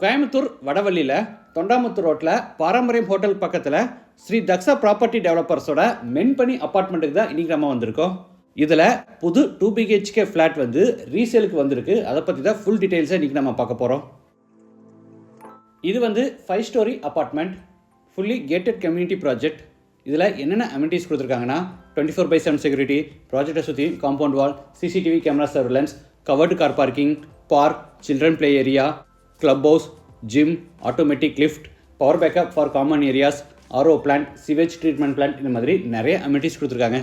கோயம்புத்தூர் வடவள்ளியில் தொண்டாமுத்தூர் ரோட்டில் பாரம்பரியம் ஹோட்டல் பக்கத்தில் ஸ்ரீ தக்ஷா ப்ராப்பர்ட்டி டெவலப்பர்ஸோட மென்பணி அப்பார்ட்மெண்ட்டுக்கு தான் இன்றைக்கி நம்ம வந்திருக்கோம். இதில் புது டூ பிஹெச்கே ஃப்ளாட் வந்து ரீசேலுக்கு வந்திருக்கு. அதை பற்றி தான் ஃபுல் டீட்டெயில்ஸை இன்றைக்கி நம்ம பார்க்க போகிறோம் இது வந்து five storey apartment fully gated community project இதில் என்னென்ன அமெனிட்டிஸ் கொடுத்துருக்காங்கன்னா twenty four by seven security ப்ராஜெக்டை சுற்றி compound wall CCTV camera surveillance covered car parking park children play area club house gym automatic lift power backup for common areas RO plant sewage treatment plant இந்த மாதிரி நிறைய amenities கொடுத்துருக்காங்க.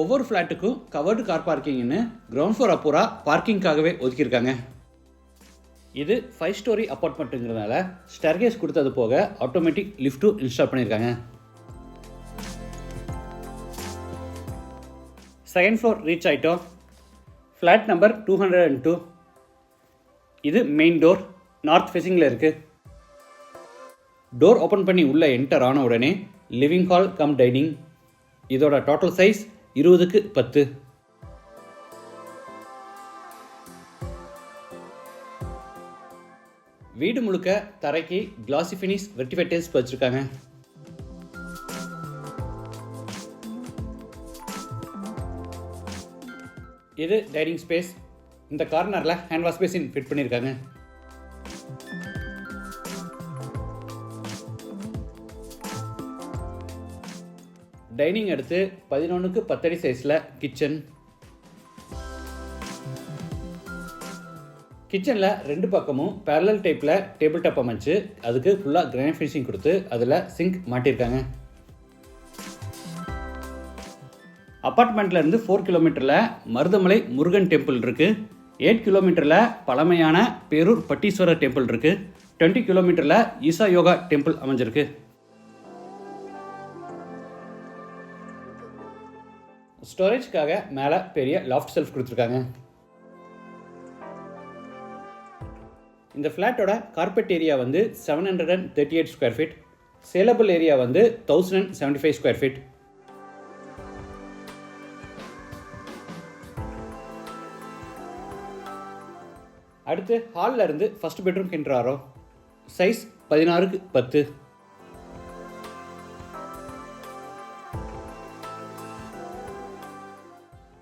ஒவ்வொரு ஃப்ளாட்டுக்கும் covered car பார்க்கிங்னு ground floor அப்புறா பார்க்கிங்காகவே ஒதுக்கியிருக்காங்க. இது ஃபைவ் ஸ்டோரி அப்பார்ட்மெண்ட்டுங்கிறதுனால ஸ்டர்கேஸ் கொடுத்தது போக ஆட்டோமேட்டிக் லிஃப்ட்டும் இன்ஸ்டால் பண்ணியிருக்காங்க. செகண்ட் ஃப்ளோர் ரீச் ஆயிட்டோம். Flat number two hundred and two இது மெயின் டோர் நார்த் ஃபேஸிங்கில் இருக்குது டோர் ஓப்பன் பண்ணி உள்ளே என்டர் ஆன உடனே லிவிங் ஹால் கம் டைனிங் இதோட டோட்டல் சைஸ் இருபதுக்கு பத்து. வீடு முழுக்க தரைக்கு கிளாசி ஃபினிஷ் வெர்டிஃபை வச்சுருக்காங்க. இது டைனிங் ஸ்பேஸ் இந்த கார்னரில் ஹேண்ட் வாஷ் பேசின் ஃபிட் பண்ணியிருக்காங்க டைனிங் எடுத்து பதினொன்றுக்கு பத்தடி சைஸில் கிச்சன் கிச்சனில் ரெண்டு பக்கமும் பேரலல் டைப்பில் டேபிள் டாப் அமைச்சு அதுக்கு ஃபுல்லாக கிரானைட் ஃபினிஷிங் கொடுத்து அதில் சிங்க் மாட்டியிருக்காங்க அப்பார்ட்மெண்ட்லேருந்து ஃபோர் கிலோமீட்டரில் மருதமலை முருகன் டெம்பிள் இருக்குது எயிட் கிலோமீட்டரில் பழமையான பேரூர் பட்டீஸ்வரர் டெம்பிள் இருக்குது டுவெண்ட்டி கிலோமீட்டரில் ஈசா யோகா டெம்பிள் அமைஞ்சிருக்கு. ஸ்டோரேஜ்க்காக மேலே பெரிய லாஃப்ட் செல்ஃப் கொடுத்துருக்காங்க. இந்த ஃப்ளாட்டோட கார்பெட் ஏரியா வந்து seven hundred and thirty eight square feet saleable area வந்து thousand and seventy five square feet அடுத்து ஹாலில் இருந்து ஃபஸ்ட் பெட்ரூம் கின்றாரோ சைஸ் பதினாறுக்கு பத்து.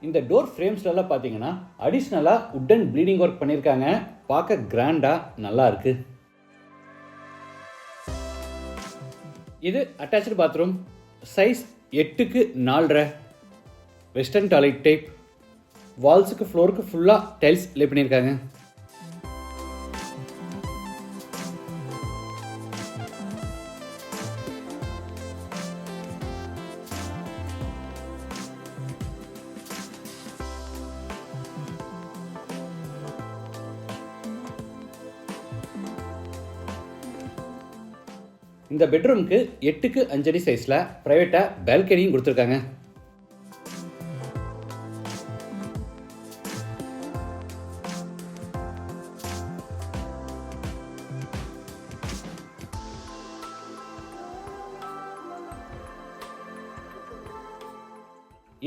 இந்த டோர் ஃப்ரேம்ஸ்லாம் பார்த்தீங்கன்னா அடிஷ்னலாக உட்டன் ப்ளீடிங் ஒர்க் பண்ணியிருக்காங்க பார்க்க கிராண்டாக நல்லா இருக்கு. இது அட்டாச்சு பாத்ரூம் சைஸ் எட்டுக்கு நாலரை. வெஸ்டர்ன் டாய்லெட் டைப் வால்ஸுக்கு ஃப்ளோருக்கு ஃபுல்லாக டைல்ஸ் லே பண்ணியிருக்காங்க. இந்த பெட்ரூமுக்கு எட்டுக்கு அஞ்சடி சைஸில் ப்ரைவேட்டாக பால்கனியும் கொடுத்துருக்காங்க.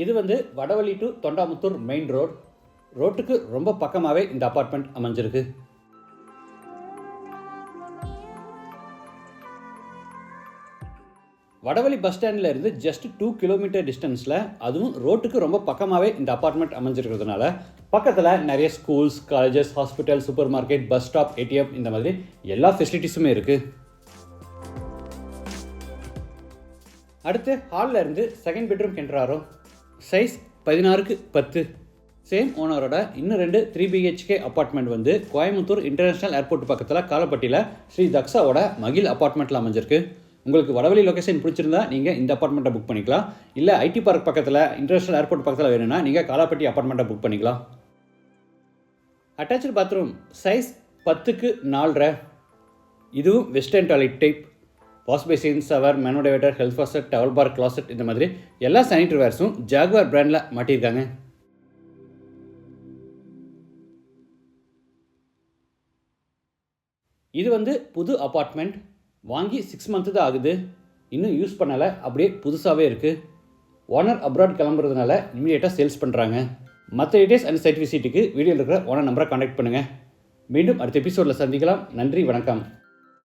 இது வந்து Vadavalli to Thondamuthur main road ரோட்டுக்கு ரொம்ப பக்கமாகவே இந்த அப்பார்ட்மெண்ட் அமைஞ்சிருக்கு. வடவழி பஸ் ஸ்டாண்டில் இருந்து ஜஸ்ட் டூ கிலோமீட்டர் டிஸ்டன்ஸில் அதுவும் ரோட்டுக்கு ரொம்ப பக்கமாகவே இந்த அப்பார்ட்மெண்ட் அமைஞ்சிருக்கிறதுனால பக்கத்தில் நிறைய schools colleges hospital super market bus stop ATM இந்த மாதிரி எல்லா ஃபெசிலிட்டிஸுமே இருக்குது அடுத்து ஹாலில் இருந்து செகண்ட் பெட்ரூம் கென்றாரோ சைஸ் பதினாறுக்கு பத்து. சேம் ஓனரோட இன்னும் ரெண்டு த்ரீ பிஹெச்கே அப்பார்ட்மெண்ட் வந்து கோயம்புத்தூர் இன்டர்நேஷ்னல் ஏர்போர்ட் பக்கத்தில் காலப்பட்டியில் ஸ்ரீ தக்ஷாவோட மகிழ் அப்பார்ட்மெண்ட்டில் அமைஞ்சிருக்கு. உங்களுக்கு வடவழி லொகேஷன் பிடிச்சிருந்தா நீங்கள் இந்த அப்பார்ட்மெண்ட்டை புக் பண்ணிக்கலாம். இல்லை ஐடி பார்க் பக்கத்தில் இன்டர்நேஷனல் ஏர்போர்ட் பக்கத்தில் வேணும்னா நீங்கள் காலாப்பட்டி அப்பார்ட்மெண்ட்டை புக் பண்ணிக்கலாம். அட்டாச்சு பாத்ரூம் சைஸ் பத்துக்கு நாலரை. இதுவும் western toilet type wash basin shower மெனோடேவேட்டர் health faucet towel bar closet இந்த மாதிரி எல்லா சானிட்டரி வேர்ஸும் ஜாகுவார் பிராண்டில் மாட்டியிருக்காங்க. இது வந்து புது அப்பார்ட்மெண்ட் வாங்கி சிக்ஸ் மந்த்து தான் ஆகுது. இன்னும் யூஸ் பண்ணலை. அப்படியே புதுசாகவே இருக்குது ஓனர் அப்ராட் கிளம்புறதுனால இமீடியட்டாக சேல்ஸ் பண்ணுறாங்க மற்ற டீடைல்ஸ் அண்ட் சர்டிஃபிகேட்டுக்கு வீடியோவில் இருக்கிற ஓனர் நம்பரை காண்டாக்ட் பண்ணுங்கள் மீண்டும் அடுத்த எபிசோடில் சந்திக்கலாம். நன்றி வணக்கம்.